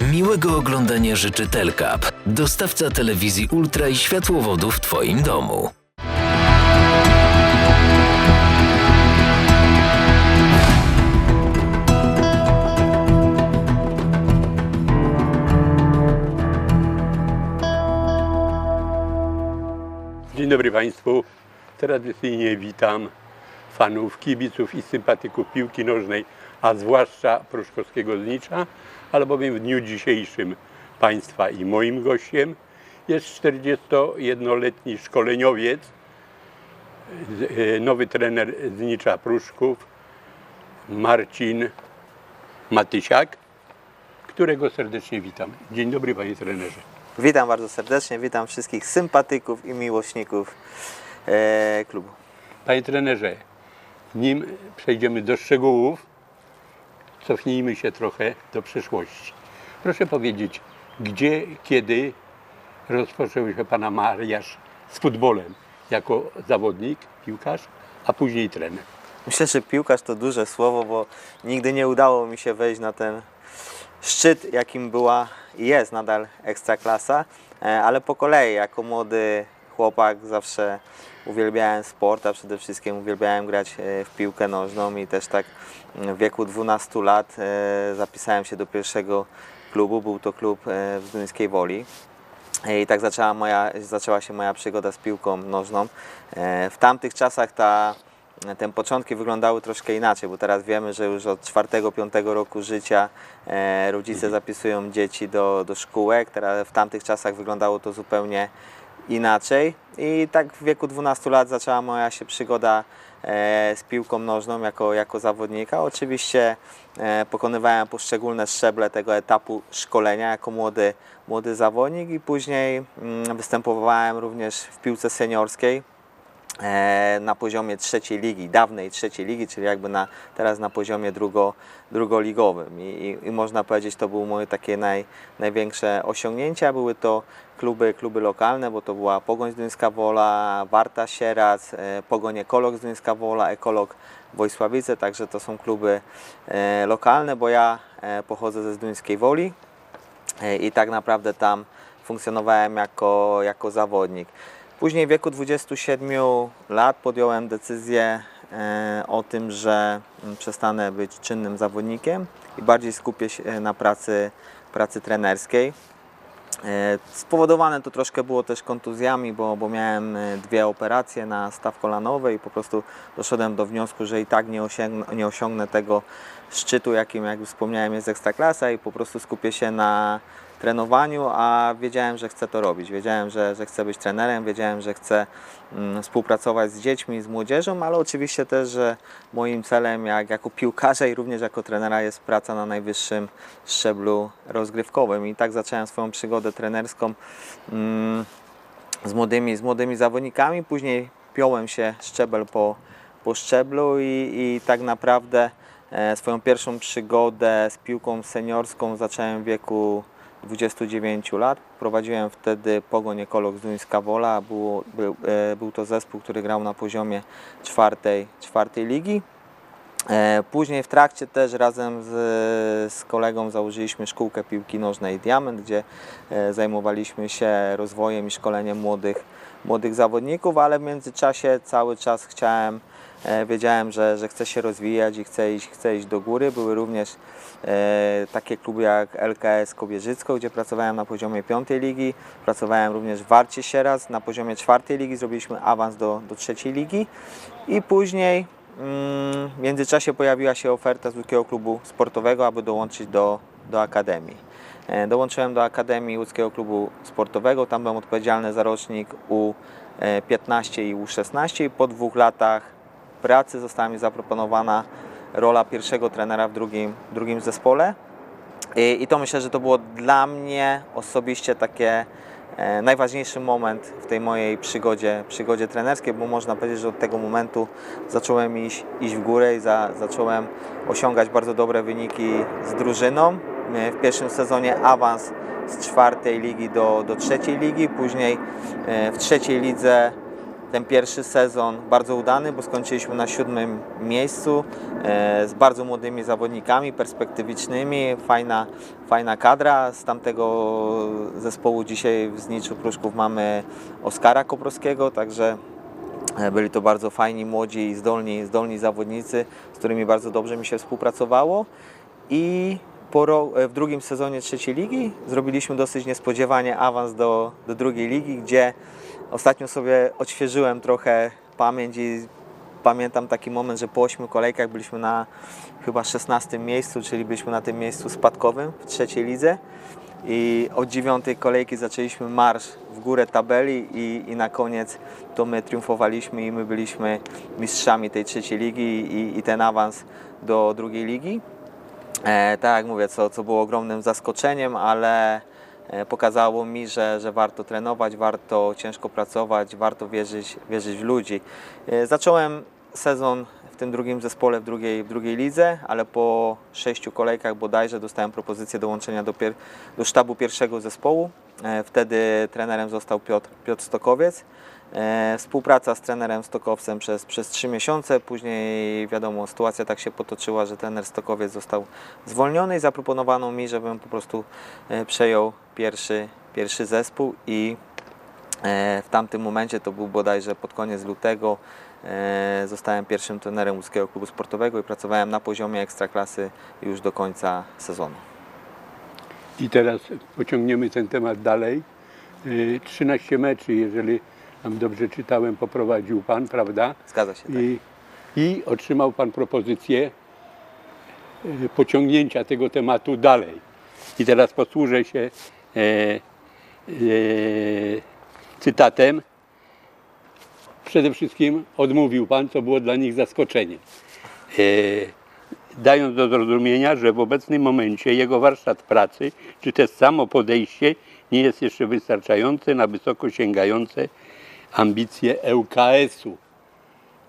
Miłego oglądania życzy Telkap, dostawca telewizji ultra i światłowodu w Twoim domu. Dzień dobry Państwu. Tradycyjnie witam fanów, kibiców i sympatyków piłki nożnej, a zwłaszcza Pruszkowskiego Znicza, albowiem w dniu dzisiejszym Państwa i moim gościem jest 41-letni szkoleniowiec, nowy trener Znicza Pruszków, Marcin Matysiak, którego serdecznie witam. Dzień dobry Panie trenerze. Witam bardzo serdecznie, witam wszystkich sympatyków i miłośników e, klubu. Panie trenerze, nim przejdziemy do szczegółów, cofnijmy się trochę do przeszłości. Proszę powiedzieć, gdzie, kiedy rozpoczął się Pana mariaż z futbolem jako zawodnik, piłkarz, a później trener? Myślę, że piłkarz to duże słowo, bo nigdy nie udało mi się wejść na ten szczyt, jakim była i jest nadal ekstraklasa, e, ale po kolei, jako młody chłopak zawsze uwielbiałem sport, a przede wszystkim uwielbiałem grać e, w piłkę nożną i też tak w wieku 12 lat e, zapisałem się do pierwszego klubu, był to klub e, w Zduńskiej Woli. I tak zaczęła, moja, zaczęła się moja przygoda z piłką nożną. W tamtych czasach ta, te początki wyglądały troszkę inaczej, bo teraz wiemy, że już od 4-5 roku życia rodzice zapisują dzieci do, do szkółek. Teraz w tamtych czasach wyglądało to zupełnie inaczej. I tak w wieku 12 lat zaczęła moja się przygoda e, z piłką nożną jako, jako zawodnika. Oczywiście e, pokonywałem poszczególne szczeble tego etapu szkolenia jako młody, młody zawodnik i później mm, występowałem również w piłce seniorskiej na poziomie trzeciej ligi, dawnej trzeciej ligi, czyli jakby na, teraz na poziomie drugo, drugoligowym. I, i, I można powiedzieć, to było moje takie naj, największe osiągnięcia. Były to kluby, kluby lokalne, bo to była Pogoń Zduńska Wola, Warta Sieradz, e, Pogoń Ekolog Zduńska Wola, Ekolog Wojsławice, także to są kluby e, lokalne, bo ja e, pochodzę ze Zduńskiej Woli e, i tak naprawdę tam funkcjonowałem jako, jako zawodnik. Później w wieku 27 lat podjąłem decyzję e, o tym, że mm, przestanę być czynnym zawodnikiem i bardziej skupię się na pracy, pracy trenerskiej. E, Spowodowane to troszkę było też kontuzjami, bo, bo miałem e, dwie operacje na staw kolanowy i po prostu doszedłem do wniosku, że i tak nie osiągnę, nie osiągnę tego szczytu, jakim jak wspomniałem jest Ekstraklasa i po prostu skupię się na trenowaniu, a wiedziałem, że chcę to robić. Wiedziałem, że, że chcę być trenerem, wiedziałem, że chcę mm, współpracować z dziećmi, z młodzieżą, ale oczywiście też, że moim celem jak, jako piłkarza i również jako trenera jest praca na najwyższym szczeblu rozgrywkowym. I tak zacząłem swoją przygodę trenerską mm, z, młodymi, z młodymi zawodnikami. Później piąłem się szczebel po, po szczeblu i, i tak naprawdę e, swoją pierwszą przygodę z piłką seniorską zacząłem w wieku 29 lat. Prowadziłem wtedy Pogoń Ekolog z Duńska Wola. Było, był, e, był to zespół, który grał na poziomie czwartej, czwartej ligi. E, Później w trakcie też razem z, z kolegą założyliśmy szkółkę piłki nożnej Diament, gdzie e, zajmowaliśmy się rozwojem i szkoleniem młodych, młodych zawodników, ale w międzyczasie cały czas chciałem, wiedziałem, że, że chcę się rozwijać i chcę iść, chcę iść do góry. Były również e, takie kluby jak LKS Kobierzycko, gdzie pracowałem na poziomie piątej ligi. Pracowałem również w Warcie Sieradz na poziomie czwartej ligi. Zrobiliśmy awans do, do trzeciej ligi i później Mm, W międzyczasie pojawiła się oferta z Łódzkiego Klubu Sportowego, aby dołączyć do, do Akademii. E, Dołączyłem do Akademii Łódzkiego Klubu Sportowego, tam byłem odpowiedzialny za rocznik U15 i U16 i po dwóch latach pracy została mi zaproponowana rola pierwszego trenera w drugim, drugim zespole. I, I to myślę, że to było dla mnie osobiście takie e, najważniejszy moment w tej mojej przygodzie, przygodzie trenerskiej, bo można powiedzieć, że od tego momentu zacząłem iść, iść w górę i za, zacząłem osiągać bardzo dobre wyniki z drużyną. E, W pierwszym sezonie awans z czwartej ligi do, do trzeciej ligi, później e, w trzeciej lidze ten pierwszy sezon bardzo udany, bo skończyliśmy na siódmym miejscu e, z bardzo młodymi zawodnikami, perspektywicznymi, fajna, fajna kadra. Z tamtego zespołu dzisiaj w Zniczu Pruszków mamy Oskara Koprowskiego, także E, Byli to bardzo fajni, młodzi i zdolni, zdolni zawodnicy, z którymi bardzo dobrze mi się współpracowało. I e, w drugim sezonie trzeciej ligi zrobiliśmy dosyć niespodziewanie awans do, do drugiej ligi, gdzie ostatnio sobie odświeżyłem trochę pamięć i pamiętam taki moment, że po ośmiu kolejkach byliśmy na chyba 16 miejscu, czyli byliśmy na tym miejscu spadkowym w trzeciej lidze. I od dziewiątej kolejki zaczęliśmy marsz w górę tabeli i, i na koniec to my triumfowaliśmy i my byliśmy mistrzami tej trzeciej ligi i, i ten awans do drugiej ligi. E, tak jak mówię, co, co było ogromnym zaskoczeniem, ale pokazało mi, że, że warto trenować, warto ciężko pracować, warto wierzyć, wierzyć w ludzi. E, zacząłem sezon w tym drugim zespole w drugiej, w drugiej lidze, ale po sześciu kolejkach bodajże dostałem propozycję dołączenia do, pier, do sztabu pierwszego zespołu. E, wtedy trenerem został Piotr, Piotr Stokowiec. E, Współpraca z trenerem Stokowcem przez, przez trzy miesiące. Później wiadomo, sytuacja tak się potoczyła, że trener Stokowiec został zwolniony i zaproponowano mi, żebym po prostu e, przejął pierwszy, pierwszy zespół i e, w tamtym momencie, to był bodajże pod koniec lutego, zostałem pierwszym trenerem łódzkiego klubu sportowego i pracowałem na poziomie ekstraklasy już do końca sezonu. I teraz pociągniemy ten temat dalej. Y, 13 meczy, jeżeli tam dobrze czytałem, poprowadził Pan, prawda? Zgadza się, tak? I, I otrzymał Pan propozycję y, pociągnięcia tego tematu dalej. I teraz posłużę się e, e, cytatem. Przede wszystkim odmówił Pan, co było dla nich zaskoczenie. E, dając do zrozumienia, że w obecnym momencie jego warsztat pracy, czy też samo podejście nie jest jeszcze wystarczające na wysoko sięgające ambicje ŁKS-u.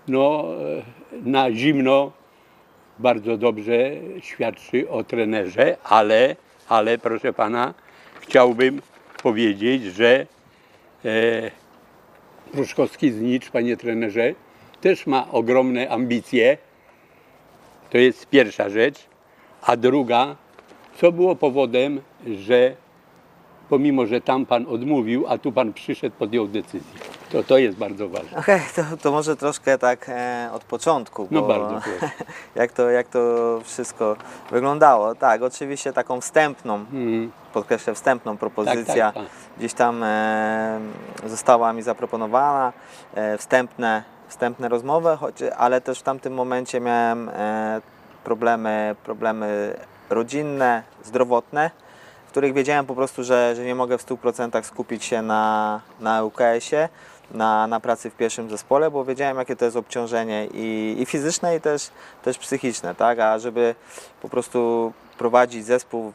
No, e, na zimno bardzo dobrze świadczy o trenerze, ale, ale proszę pana, chciałbym powiedzieć, że e, Pruszkowski Znicz, panie trenerze, też ma ogromne ambicje. To jest pierwsza rzecz. A druga, co było powodem, że pomimo, że tam pan odmówił, a tu pan przyszedł, podjął decyzję. To, to jest bardzo ważne. Okej, to, to może troszkę tak e, od początku. No bo bardzo proszę. jak, to, jak to wszystko wyglądało. Tak, oczywiście taką wstępną, Mhm. podkreślę wstępną propozycja Tak, tak, tak. gdzieś tam e, została mi zaproponowana, e, wstępne, wstępne rozmowy, choć, ale też w tamtym momencie miałem e, problemy, problemy rodzinne, zdrowotne, w których wiedziałem po prostu, że, że nie mogę w 100% skupić się na, na UKS-ie, na, na pracy w pierwszym zespole, bo wiedziałem, jakie to jest obciążenie i, i fizyczne, i też, też psychiczne, tak? A żeby po prostu prowadzić zespół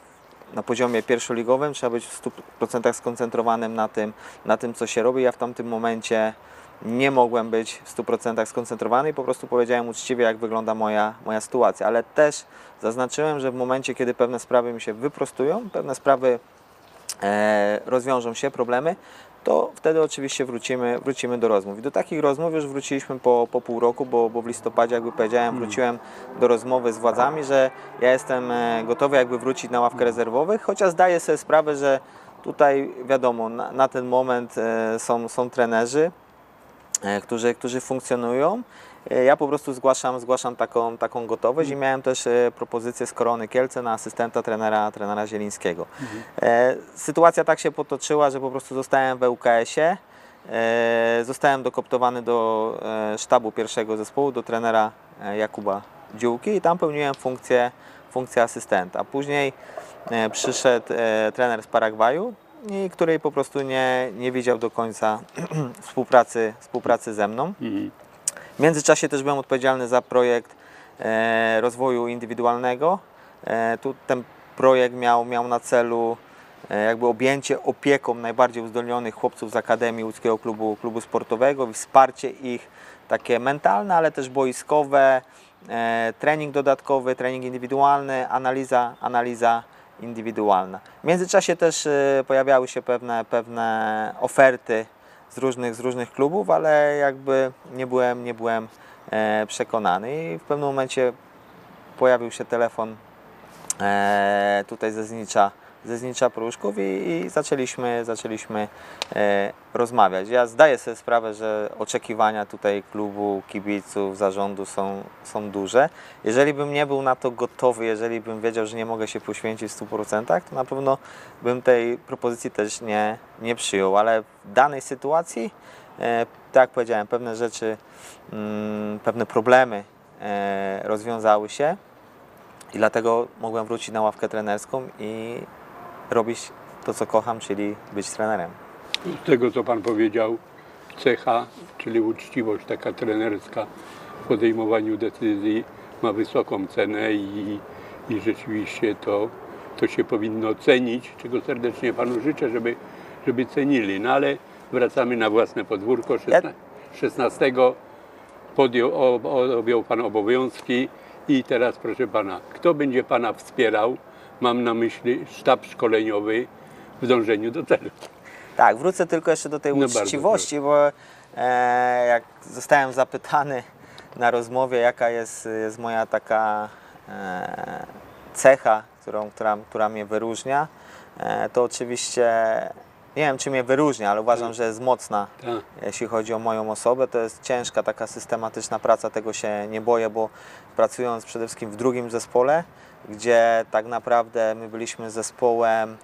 na poziomie pierwszoligowym, trzeba być w 100% skoncentrowanym na tym, na tym, co się robi. Ja w tamtym momencie nie mogłem być w 100% skoncentrowany i po prostu powiedziałem uczciwie, jak wygląda moja, moja sytuacja, ale też zaznaczyłem, że w momencie, kiedy pewne sprawy mi się wyprostują, pewne sprawy e, rozwiążą się, problemy, to wtedy oczywiście wrócimy, wrócimy do rozmów. I do takich rozmów już wróciliśmy po, po pół roku, bo, bo w listopadzie, jakby powiedziałem, wróciłem do rozmowy z władzami, że ja jestem e, gotowy jakby wrócić na ławkę rezerwowych, chociaż zdaję sobie sprawę, że tutaj wiadomo, na, na ten moment e, są, są trenerzy, e, którzy, którzy funkcjonują. E, Ja po prostu zgłaszam, zgłaszam taką, taką gotowość i miałem też e, propozycję z Korony Kielce na asystenta trenera, trenera Zielińskiego. E, Sytuacja tak się potoczyła, że po prostu zostałem w ŁKS-ie, zostałem dokoptowany do sztabu pierwszego zespołu, do trenera Jakuba Dziółki i tam pełniłem funkcję, funkcję asystenta. Później przyszedł trener z Paragwaju, i której po prostu nie, nie widział do końca współpracy, współpracy ze mną. Mhm. W międzyczasie też byłem odpowiedzialny za projekt e, rozwoju indywidualnego. E, tu ten projekt miał, miał na celu e, jakby objęcie opieką najbardziej uzdolnionych chłopców z Akademii Łódzkiego Klubu, Klubu Sportowego i wsparcie ich takie mentalne, ale też boiskowe, trening dodatkowy, trening indywidualny, analiza, analiza indywidualna. W międzyczasie też pojawiały się pewne, pewne oferty z różnych, z różnych klubów, ale jakby nie byłem, nie byłem e, przekonany. I w pewnym momencie pojawił się telefon e, tutaj ze Znicza, ze Znicza Pruszków i, i zaczęliśmy, zaczęliśmy e, rozmawiać. Ja zdaję sobie sprawę, że oczekiwania tutaj klubu, kibiców, zarządu są, są duże. Jeżeli bym nie był na to gotowy, jeżeli bym wiedział, że nie mogę się poświęcić w 100%, to na pewno bym tej propozycji też nie, nie przyjął, ale w danej sytuacji, e, tak jak powiedziałem, pewne rzeczy, mm, pewne problemy e, rozwiązały się i dlatego mogłem wrócić na ławkę trenerską i robić to, co kocham, czyli być trenerem. Z tego, co Pan powiedział, cecha, czyli uczciwość taka trenerska w podejmowaniu decyzji ma wysoką cenę i, i rzeczywiście to, to się powinno cenić, czego serdecznie Panu życzę, żeby, żeby cenili. No ale wracamy na własne podwórko. 16, 16 podjął, objął Pan obowiązki i teraz proszę Pana, kto będzie Pana wspierał? Mam na myśli sztab szkoleniowy w dążeniu do celu. Tak, wrócę tylko jeszcze do tej No uczciwości, bo e, jak zostałem zapytany na rozmowie, jaka jest, jest moja taka e, cecha, którą, która, która mnie wyróżnia, e, to oczywiście nie wiem, czy mnie wyróżnia, ale uważam, że jest mocna, Tak. jeśli chodzi o moją osobę. To jest ciężka, taka systematyczna praca, tego się nie boję, bo pracując przede wszystkim w drugim zespole, gdzie tak naprawdę my byliśmy zespołem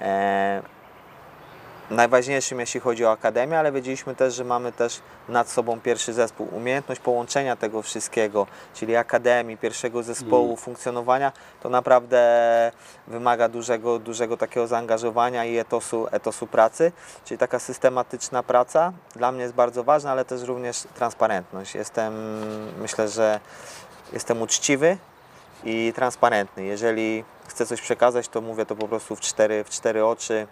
e, najważniejszym, jeśli chodzi o akademię, ale wiedzieliśmy też, że mamy też nad sobą pierwszy zespół. Umiejętność połączenia tego wszystkiego, czyli akademii, pierwszego zespołu, funkcjonowania, to naprawdę wymaga dużego, dużego takiego zaangażowania i etosu, etosu pracy, czyli taka systematyczna praca dla mnie jest bardzo ważna, ale też również transparentność. Jestem, myślę, że jestem uczciwy i transparentny. Jeżeli chcę coś przekazać, to mówię to po prostu w cztery, w cztery oczy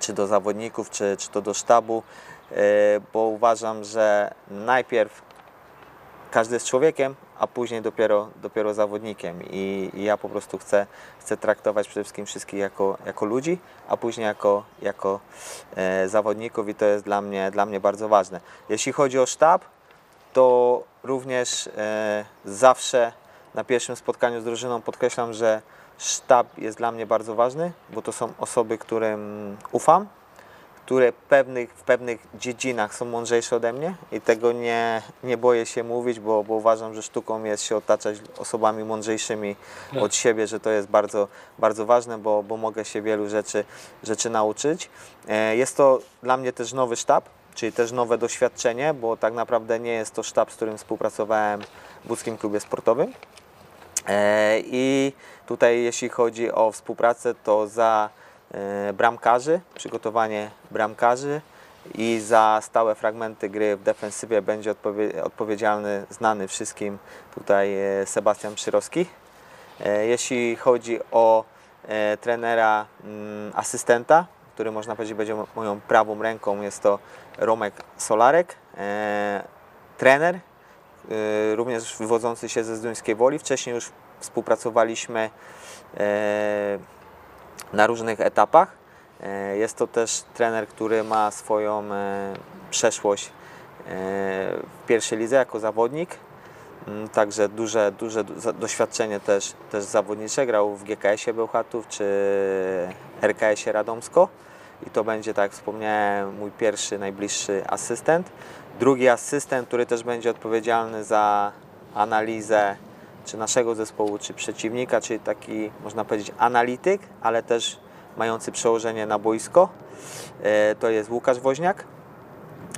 czy do zawodników, czy, czy to do sztabu, e, bo uważam, że najpierw każdy jest człowiekiem, a później dopiero, dopiero zawodnikiem. I, I ja po prostu chcę, chcę traktować przede wszystkim wszystkich jako, jako ludzi, a później jako, jako e, zawodników i to jest dla mnie, dla mnie bardzo ważne. Jeśli chodzi o sztab, to również e, zawsze na pierwszym spotkaniu z drużyną podkreślam, że sztab jest dla mnie bardzo ważny, bo to są osoby, którym ufam, które pewnych, w pewnych dziedzinach są mądrzejsze ode mnie i tego nie, nie boję się mówić, bo, bo uważam, że sztuką jest się otaczać osobami mądrzejszymi od siebie, że to jest bardzo, bardzo ważne, bo, bo mogę się wielu rzeczy, rzeczy nauczyć. E, Jest to dla mnie też nowy sztab, czyli też nowe doświadczenie, bo tak naprawdę nie jest to sztab, z którym współpracowałem w Łódzkim Klubie Sportowym. E, I tutaj jeśli chodzi o współpracę, to za e, bramkarzy, przygotowanie bramkarzy i za stałe fragmenty gry w defensywie będzie odpowie- odpowiedzialny, znany wszystkim tutaj e, Sebastian Przyrowski. E, Jeśli chodzi o trenera mm, asystenta, który można powiedzieć będzie mo- moją prawą ręką, jest to Romek Solarek. Trener, również wywodzący się ze Zduńskiej Woli. Wcześniej już współpracowaliśmy e, na różnych etapach. E, Jest to też trener, który ma swoją e, przeszłość w pierwszej lidze jako zawodnik. Mm, Także duże, duże doświadczenie też, też zawodnicze. Grał w GKS-ie Bełchatów czy RKS-ie Radomsko. I to będzie, tak jak wspomniałem, mój pierwszy, najbliższy asystent. Drugi asystent, który też będzie odpowiedzialny za analizę czy naszego zespołu, czy przeciwnika, czyli taki, można powiedzieć, analityk, ale też mający przełożenie na boisko. E, To jest Łukasz Woźniak.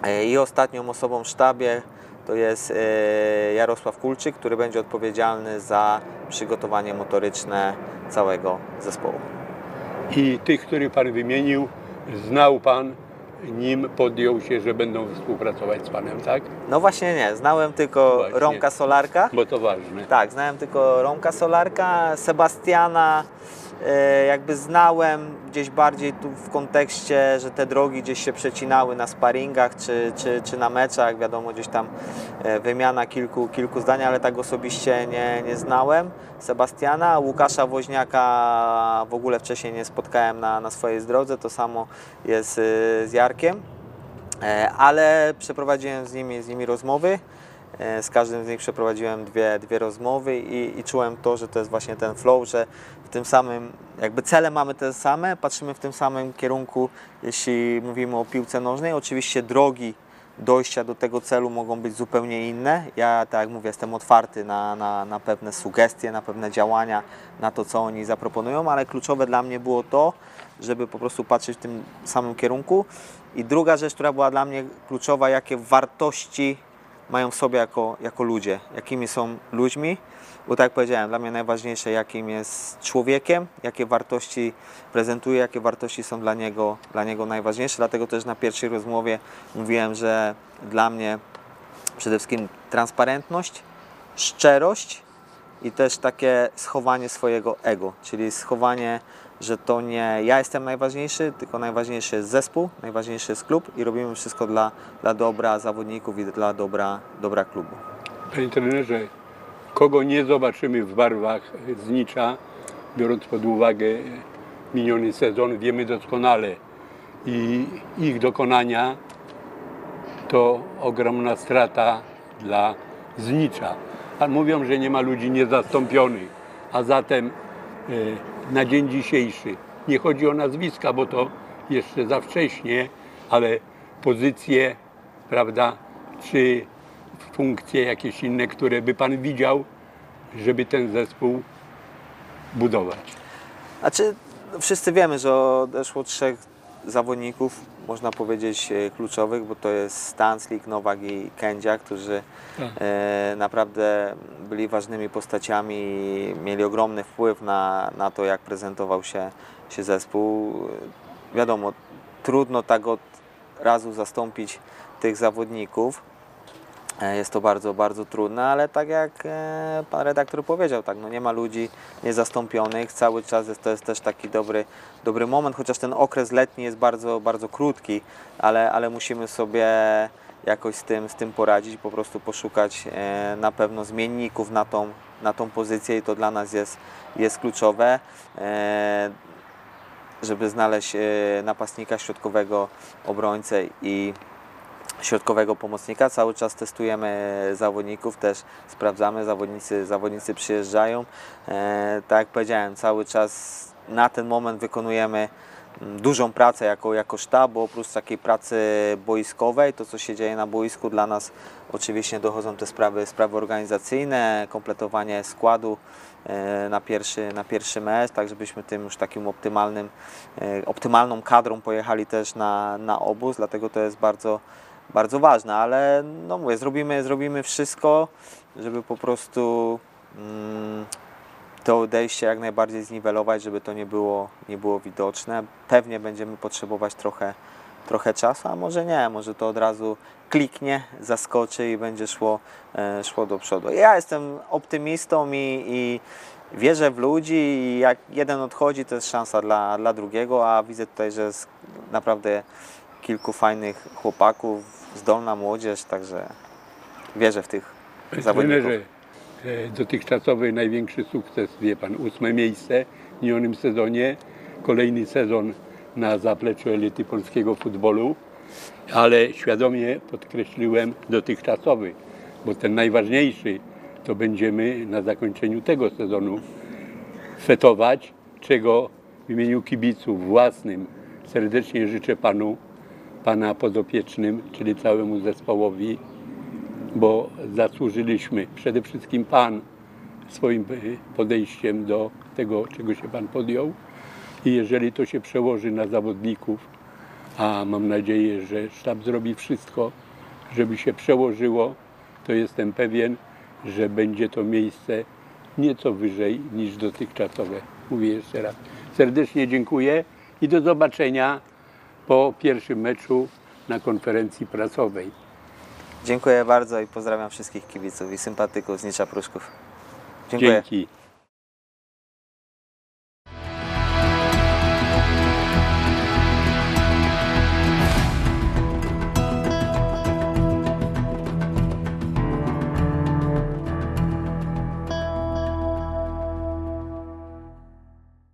E, I ostatnią osobą w sztabie to jest e, Jarosław Kulczyk, który będzie odpowiedzialny za przygotowanie motoryczne całego zespołu. I tych, których Pan wymienił, znał Pan, nim podjął się, że będą współpracować z Panem, tak? No właśnie nie, znałem tylko Właśnie. Romka Solarka. Bo to ważne. Tak, znałem tylko Romka Solarka, Sebastiana jakby znałem gdzieś bardziej tu w kontekście, że te drogi gdzieś się przecinały na sparingach czy, czy, czy na meczach, wiadomo gdzieś tam e, wymiana kilku, kilku zdań, ale tak osobiście nie, nie znałem Sebastiana, Łukasza Woźniaka w ogóle wcześniej nie spotkałem na, na swojej drodze, to samo jest e, z Jarkiem. E, ale przeprowadziłem z nimi, z nimi rozmowy. E, Z każdym z nich przeprowadziłem dwie, dwie rozmowy i, i czułem to, że to jest właśnie ten flow, że w tym samym, jakby cele mamy te same, patrzymy w tym samym kierunku, jeśli mówimy o piłce nożnej. Oczywiście drogi dojścia do tego celu mogą być zupełnie inne. Ja, tak jak mówię, jestem otwarty na, na, na pewne sugestie, na pewne działania, na to, co oni zaproponują, ale kluczowe dla mnie było to, żeby po prostu patrzeć w tym samym kierunku. I druga rzecz, która była dla mnie kluczowa, jakie wartości mają w sobie jako, jako ludzie, jakimi są ludźmi, bo tak jak powiedziałem, dla mnie najważniejsze, jakim jest człowiekiem, jakie wartości prezentuje, jakie wartości są dla niego, dla niego najważniejsze. Dlatego też na pierwszej rozmowie mówiłem, że dla mnie przede wszystkim transparentność, szczerość i też takie schowanie swojego ego, czyli schowanie, że to nie ja jestem najważniejszy, tylko najważniejszy jest zespół, najważniejszy jest klub i robimy wszystko dla, dla dobra zawodników i dla dobra, dobra klubu. Panie trenerze, kogo nie zobaczymy w barwach Znicza, biorąc pod uwagę miniony sezon, wiemy doskonale i ich dokonania to ogromna strata dla Znicza. A mówią, że nie ma ludzi niezastąpionych, a zatem e, na dzień dzisiejszy nie chodzi o nazwiska, bo to jeszcze za wcześnie, ale pozycje, prawda, czy funkcje jakieś inne, które by Pan widział, żeby ten zespół budować. Znaczy, no wszyscy wiemy, że odeszło trzech zawodników, można powiedzieć e, kluczowych, bo to jest Stanslik, Nowak i Kędzia, którzy Tak. e, naprawdę byli ważnymi postaciami i mieli ogromny wpływ na, na to, jak prezentował się, się zespół. Wiadomo, trudno tak od razu zastąpić tych zawodników. E, Jest to bardzo, bardzo trudne, ale tak jak e, pan redaktor powiedział, tak, no nie ma ludzi niezastąpionych, cały czas jest, to jest też taki dobry, dobry moment, chociaż ten okres letni jest bardzo, bardzo krótki, ale, ale musimy sobie jakoś z tym, z tym poradzić, po prostu poszukać e, na pewno zmienników na tą, na tą pozycję i to dla nas jest, jest kluczowe. Żeby znaleźć napastnika środkowego obrońcę i środkowego pomocnika. Cały czas testujemy zawodników, też sprawdzamy, zawodnicy, zawodnicy przyjeżdżają. E, tak jak powiedziałem, cały czas na ten moment wykonujemy mm, dużą pracę jako, jako sztab, bo oprócz takiej pracy boiskowej, to co się dzieje na boisku dla nas oczywiście dochodzą te sprawy, sprawy organizacyjne, kompletowanie składu e, na pierwszy, na pierwszy mecz, tak żebyśmy tym już takim optymalnym, e, optymalną kadrą pojechali też na, na obóz, dlatego to jest bardzo, bardzo ważne, ale no mówię, zrobimy, zrobimy wszystko, żeby po prostu mm, to odejście jak najbardziej zniwelować, żeby to nie było, nie było widoczne. Pewnie będziemy potrzebować trochę, trochę czasu, a może nie, może to od razu kliknie, zaskoczy i będzie szło, e, szło do przodu. Ja jestem optymistą i, i wierzę w ludzi i jak jeden odchodzi, to jest szansa dla, dla drugiego, a widzę tutaj, że jest naprawdę kilku fajnych chłopaków, zdolna młodzież, także wierzę w tych zawodników. trenerze, dotychczasowy największy sukces, wie Pan, ósme miejsce w minionym sezonie, kolejny sezon na zapleczu elity polskiego futbolu, ale świadomie podkreśliłem dotychczasowy, bo ten najważniejszy to będziemy na zakończeniu tego sezonu fetować, czego w imieniu kibiców własnym serdecznie życzę Panu, Pana podopiecznym, czyli całemu zespołowi, bo zasłużyliśmy, przede wszystkim Pan, swoim podejściem do tego, czego się Pan podjął. I jeżeli to się przełoży na zawodników, a mam nadzieję, że sztab zrobi wszystko, żeby się przełożyło, to jestem pewien, że będzie to miejsce nieco wyżej niż dotychczasowe. Mówię jeszcze raz. Serdecznie dziękuję i do zobaczenia po pierwszym meczu na konferencji prasowej. Dziękuję bardzo i pozdrawiam wszystkich kibiców i sympatyków z Nicza Pruszków. Dziękuję. Dzięki.